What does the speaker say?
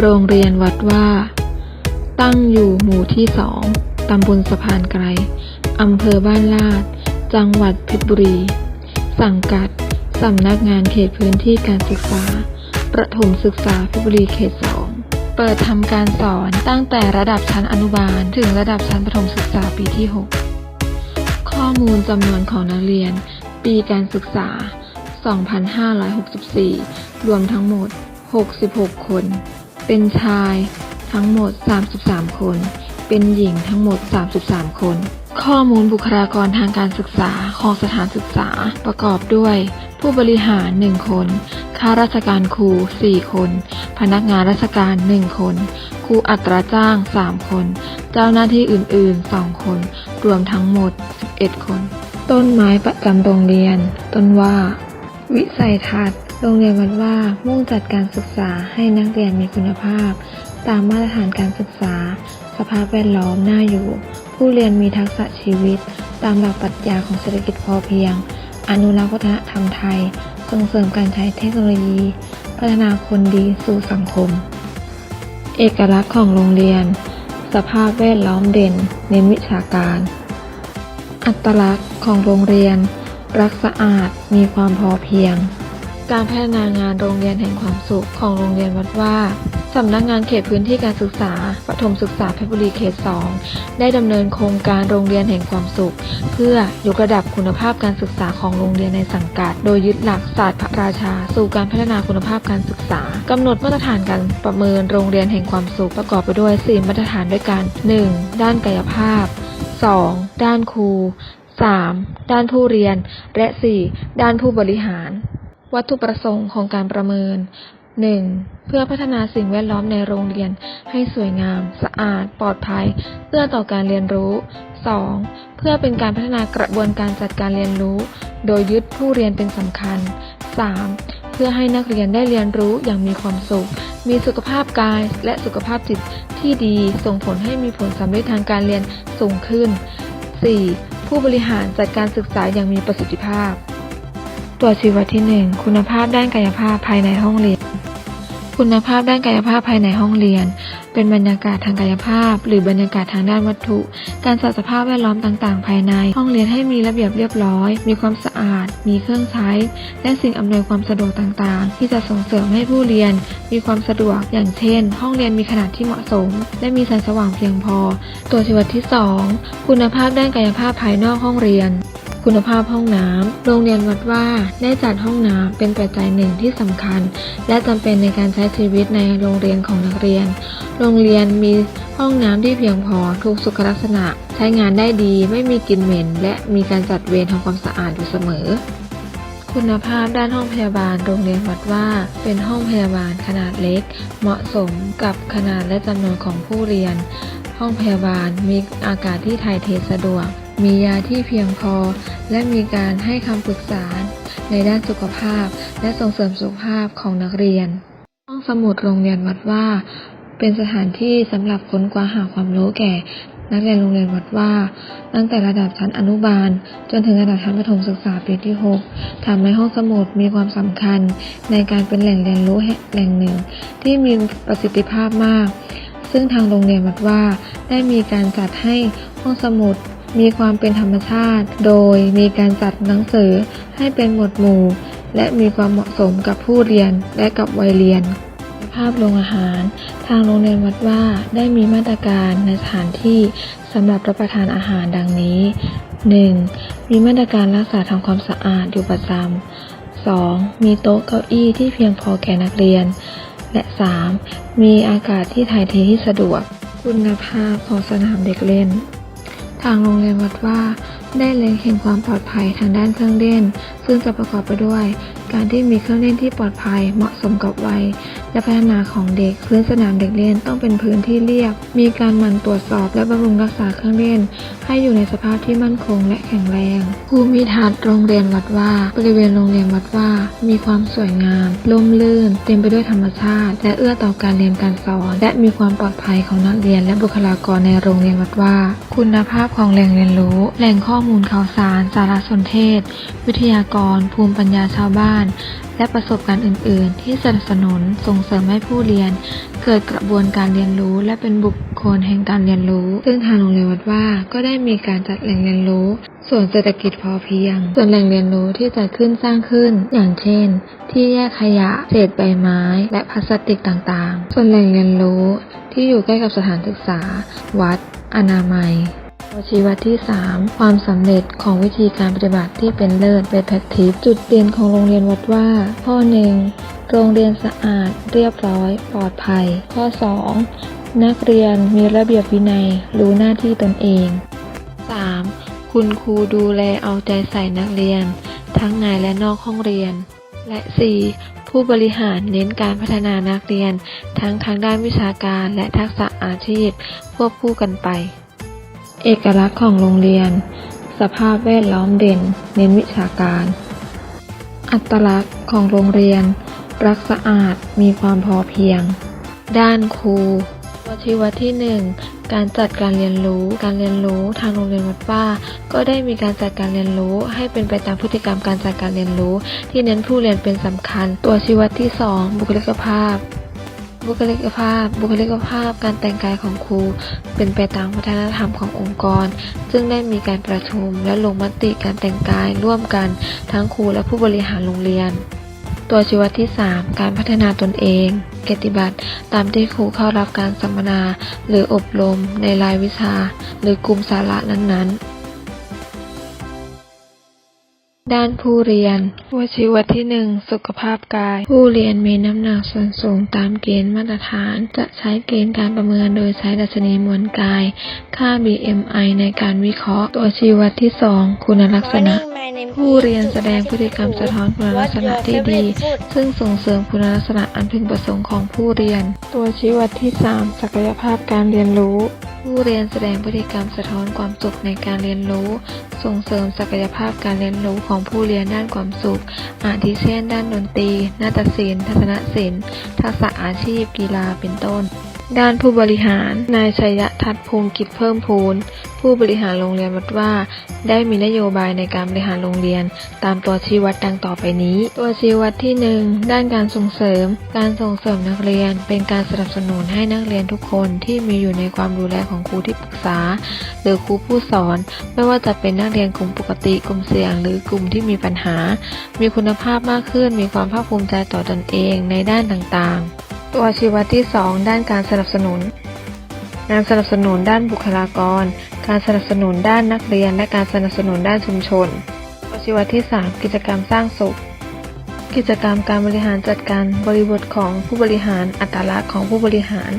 โรงเรียนวัดว่า ตั้งอยู่หมู่ที่สองตำบลสะพานไกรอำเภอบ้านลาด จังหวัดเพชรบุรี สังกัด สำนักงานเขตพื้นที่การศึกษา ประถมศึกษาเพชรบุรีเขตสองเปิดทำการสอนตั้งแต่ระดับชั้นอนุบาล ถึงระดับชั้นประถมศึกษาปีที่ 6 ข้อมูลจำนวนของนักเรียน ปีการศึกษา 2564 รวมทั้งหมด 66 คน เป็นชายทั้งหมด 33 คน เป็นหญิงทั้งหมด 33 คน ข้อมูลบุคลากรทางการศึกษาของสถานศึกษาประกอบด้วย ผู้บริหาร 1 คน ข้าราชการครู 4 คน พนักงานราชการ 1 คน ครูอัตราจ้าง 3 คน เจ้าหน้าที่อื่น ๆ 2 คน รวมทั้งหมด 11 คน ต้นไม้ประจำโรงเรียน ต้นว่า วิสัยทัศน์ โรงเรียนวัดว่ามุ่งจัดการศึกษาให้นักเรียนมีคุณภาพ ตามมาตรฐานการศึกษา สภาพแวดล้อมน่าอยู่ ผู้เรียนมีทักษะชีวิต ตามหลักปรัชญาของเศรษฐกิจพอเพียง อนุรักษ์วัฒนธรรมไทย ส่งเสริมการใช้เทคโนโลยี พัฒนาคนดีสู่สังคม เอกลักษณ์ของโรงเรียน สภาพแวดล้อมเด่น เน้นวิชาการ อัตลักษณ์ของโรงเรียน รักสะอาดมีความพอเพียง การพัฒนางานโรงเรียนแห่งความสุขของโรงเรียนวัดว่าสำนักงานเขตพื้นที่การศึกษาประถมศึกษาเพชรบุรีเขต 2 ได้ดำเนินโครงการโรงเรียนแห่งความสุข เพื่อยกระดับคุณภาพการศึกษาของโรงเรียนในสังกัด โดยยึดหลักศาสตร์พระราชา สู่การพัฒนาคุณภาพการศึกษากำหนดมาตรฐานการประเมินโรงเรียนแห่งความสุขประกอบไปด้วย 4 มาตรฐานด้วยกัน 1. ด้านกายภาพ 2. ด้านครู 3. ด้านผู้เรียน และ 4. ด้านผู้บริหาร วัตถุประสงค์ของการประเมิน 1. เพื่อพัฒนาสิ่งแวดล้อมในโรงเรียนให้สวยงาม สะอาด ปลอดภัย เอื้อต่อการเรียนรู้ 2. เพื่อเป็นการพัฒนากระบวนการจัดการเรียนรู้ โดยยึดผู้เรียนเป็นสำคัญ 3. เพื่อให้นักเรียนได้เรียนรู้อย่างมีความสุข มีสุขภาพกายและสุขภาพจิตที่ดี ส่งผลให้มีผลสำเร็จทางการเรียนสูงขึ้น 4. ผู้บริหารจัดการศึกษาอย่างมีประสิทธิภาพ ตัวชี้วัดที่ 1 คุณภาพด้านกายภาพภายในห้องเรียน คุณภาพด้านกายภาพภายในห้องเรียน เป็นบรรยากาศทางกายภาพ หรือบรรยากาศทางด้านวัตถุ การจัดสภาพแวดล้อมต่างๆ ภายใน ห้องเรียนให้มีระเบียบเรียบร้อย มีความสะอาด มีเครื่องใช้ และสิ่งอำนวยความสะดวกต่างๆ ที่จะส่งเสริมให้ผู้เรียน มีความสะดวก อย่างเช่น ห้องเรียนมีขนาดที่เหมาะสม และมีแสงสว่างเพียงพอ ตัวชี้วัดที่ 2 คุณภาพด้านกายภาพภายนอกห้องเรียน คุณภาพห้องน้ำโรงเรียนวัดว่าได้จัดห้องน้ำเป็นปัจจัยหนึ่งที่สำคัญ และจำเป็นในการใช้ชีวิตในโรงเรียนของนักเรียน โรงเรียนมีห้องน้ำที่เพียงพอทุกสุขลักษณะ ใช้งานได้ดีไม่มีกลิ่นเหม็น และมีการจัดเวรทำความสะอาดอยู่เสมอ คุณภาพด้านห้องพยาบาลโรงเรียนวัดว่า เป็นห้องพยาบาลขนาดเล็ก เหมาะสมกับขนาดและจำนวนของผู้เรียน ห้องพยาบาลมีอากาศที่ถ่ายเทสะดวก มียาที่เพียงพอ และมีการให้คำปรึกษา ในด้านสุขภาพ และส่งเสริมสุขภาพของนักเรียน ห้องสมุดโรงเรียนวัดว่า เป็นสถานที่สำหรับค้นคว้าหาความรู้แก่ นักเรียนโรงเรียนวัดว่า ตั้งแต่ระดับชั้นอนุบาล จนถึงระดับชั้นประถมศึกษาปีที่ 6ทำให้ห้องสมุดมีความสำคัญ ในการเป็นแหล่งเรียนรู้แหล่งหนึ่ง ที่มีประสิทธิภาพมาก ซึ่งทางโรงเรียนวัดว่าได้มีการจัดให้ห้องสมุด มีความเป็นธรรมชาติ โดยมีการจัดหนังสือให้เป็นหมวดหมู่ และมีความเหมาะสมกับผู้เรียนและกับวัยเรียนภาพโรงอาหาร ทางโรงเรียนวัดว่าได้มีมาตรการในสถานที่สำหรับรับประทานอาหารดังนี้ 1. มีมาตรการรักษาทำความสะอาดอยู่ประจำ 2. มีโต๊ะเก้าอี้ที่เพียงพอแก่นักเรียน และ 3. มีอากาศที่ถ่ายเทที่สะดวก คุณภาพของสนามเด็กเล่น ทางโรงเรียนวัดว่า ได้เล็งเห็นความปลอดภัยทางด้านเครื่องเล่น ซึ่งจะประกอบไปด้วย การที่มีเครื่องเล่นที่ปลอดภัย เหมาะสมกับวัย และพัฒนาของเด็ก พื้นสนามเด็กเล่นต้องเป็นพื้นที่เรียบ มีการหมั่นตรวจสอบและบำรุงรักษาเครื่องเล่น ให้อยู่ในสภาพที่มั่นคงและแข็งแรงภูมิทัศน์โรงเรียนวัดว่า บริเวณโรงเรียนวัดว่า มีความสวยงามร่มรื่น เต็มไปด้วยธรรมชาติ และเอื้อต่อการเรียนการสอน และมีความปลอดภัยของนักเรียน และบุคลากรในโรงเรียนวัดว่า คุณภาพของแหล่งเรียนรู้ แหล่งข้อมูลข่าวสาร สารสนเทศ วิทยากร ภูมิปัญญาชาวบ้านและประสบการณ์อื่น ๆ ที่สนับสนุนส่งเสริมให้ผู้เรียน เกิดกระบวนการเรียนรู้ และเป็นบุคคลแห่งการเรียนรู้ ซึ่งทางโรงเรียนวัดว่าก็ได้มีการจัดแหล่งเรียนรู้ส่วนเศรษฐกิจพอเพียง ส่วนแหล่งเรียนรู้ที่จัดขึ้นสร้างขึ้น อย่างเช่น ที่แยกขยะ เศษใบไม้ และพลาสติกต่าง ๆ ส่วนแหล่งเรียนรู้ที่อยู่ใกล้กับสถานศึกษา วัด อนามัย ชี้วัดที่ 3 ความสำเร็จของวิธีการปฏิบัติที่เป็นเลิศเป็นแพคทิสจุดเด่นของโรงเรียนวัดว่า ข้อ 1 โรงเรียนสะอาด เรียบร้อย ปลอดภัย ข้อ 2 นักเรียนมีระเบียบวินัย รู้หน้าที่ตนเอง 3. คุณครูดูแลเอาใจใส่นักเรียน ทั้งในและนอกห้องเรียน และ 4. ผู้บริหารเน้นการพัฒนานักเรียน ทั้งทางด้านวิชาการและทักษะอาชีพควบคู่กันไป เอกลักษณ์ของโรงเรียน สภาพแวดล้อมเด่น เน้นวิชาการ อัตลักษณ์ของโรงเรียน รักสะอาดมีความพอเพียง ด้านครูตัวชี้วัดที่ 1 การจัดการเรียนรู้ การเรียนรู้ทางโรงเรียนวัดว่าก็ได้มีการจัดการเรียนรู้ ให้เป็นไปตามพฤติกรรมการจัดการเรียนรู้ ที่เน้นผู้เรียนเป็นสำคัญ ตัวชี้วัดที่ 2 บุคลิกภาพ บุคลิกภาพ บุคลิกภาพการแต่งกายของครู เป็นไปตามวัฒนธรรมขององค์กร ซึ่งได้มีการประชุมและลงมติการแต่งกายร่วมกันทั้งครูและผู้บริหารโรงเรียน ตัวชีวัดที่ 3 การพัฒนาตนเอง เกติบัตรตามที่ครูเข้ารับการสัมมนา หรืออบรมในรายวิชา หรือกลุ่มสาระนั้นๆ ด้านผู้เรียนวชีวที่ 1 สุขภาพกาย ผู้เรียนมีน้ำหนักส่วนสูงตามเกณฑ์มาตรฐาน จะใช้เกณฑ์การประเมินโดยใช้ดัชนีมวลกาย ค่า BMI ในการวิเคราะห์ ตัวชีวัดที่ 2 คุณลักษณะ ผู้เรียนแสดงพฤติกรรมสะท้อนคุณลักษณะที่ดี ซึ่งส่งเสริมคุณลักษณะอันพึงประสงค์ของผู้เรียน ตัวชีวัดที่ 3 ศักยภาพการเรียนรู้ ผู้เรียนแสดงพฤติกรรมสะท้อนความสุขในการเรียนรู้ ส่งเสริมศักยภาพการเรียนรู้ของผู้เรียนด้านความสุข อาทิเช่น ด้านดนตรี นาฏศิลป์ ทัศนศิลป์ ทักษะอาชีพ กีฬา เป็นต้น ด้านผู้บริหาร นายชัยทัศน์ภูมิกิจเพิ่มพูน ผู้บริหารโรงเรียนวัดว่า ได้มีนโยบายในการบริหารโรงเรียน ตามตัวชี้วัดดังต่อไปนี้ ตัวชี้วัดที่ 1 ด้านการส่งเสริม การส่งเสริมนักเรียน เป็นการสนับสนุนให้นักเรียนทุกคนที่มีอยู่ในความดูแลของครูที่ปรึกษา หรือครูผู้สอน ไม่ว่าจะเป็นนักเรียนกลุ่มปกติกลุ่มเสี่ยง หรือกลุ่มที่มีปัญหา มีคุณภาพมากขึ้น มีความภาคภูมิใจต่อตนเองในด้านต่างๆ ตัวชี้วัดที่ 2 ด้านการสนับสนุน งานสนับสนุนด้านบุคลากร การสนับสนุนด้านนักเรียน และการสนับสนุนด้านชุมชน ตัวชี้วัดที่ 3 กิจกรรมสร้างสุข กิจกรรมการบริหารจัดการบริบทของผู้บริหาร อัตลักษณ์ของผู้บริหาร